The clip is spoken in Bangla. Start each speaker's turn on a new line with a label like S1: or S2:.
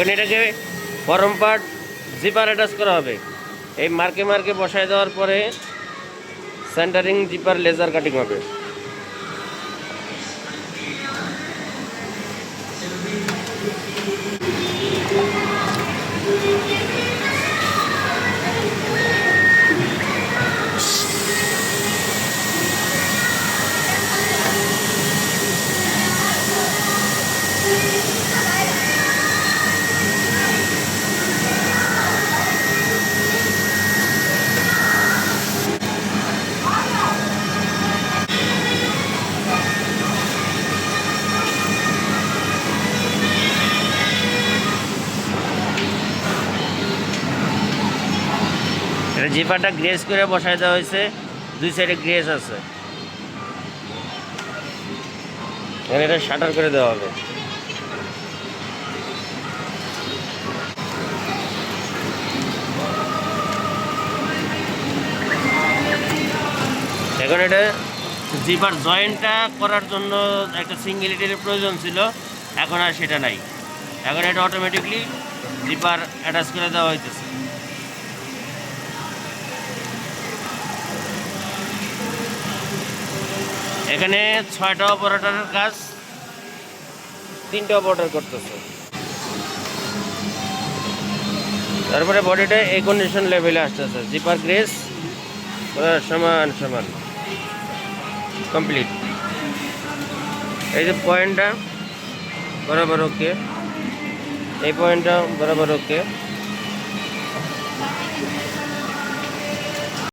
S1: এখন এটাকে ফরম পার্ট জিপার অ্যাটাচ করা হবে। এই মার্কে মার্কে বসায় দেওয়ার পরে সেন্টারিং জিপার লেজার কাটিং হবে। এটা জিপারটা গ্রেস করে বসাই দেওয়া হয়েছে। দুই সাইডে গ্রেস আছে। এখানে এটা শাটার করে দেওয়া হবে। এখন এটা জিপার জয়েন্টটা করার জন্য একটা সিঙ্গেল সিঙ্গেলিটির প্রয়োজন ছিল। এখন আর সেটা নাই। এখন এটা অটোমেটিকলি জিপার অ্যাটাচ করে দেওয়া হইতেছে। এখানে ছয়টা অপারেটরের কাজ, তিনটা অপারেটর করতেছে। তারপরে বডিটা এই কন্ডিশন লেভেলে আসতেছে। জিপার গ্রেস সমান সমান। কমপ্লিট এই যে পয়েন্টটা বরাবর ওকে এই পয়েন্টটা বরাবর ওকে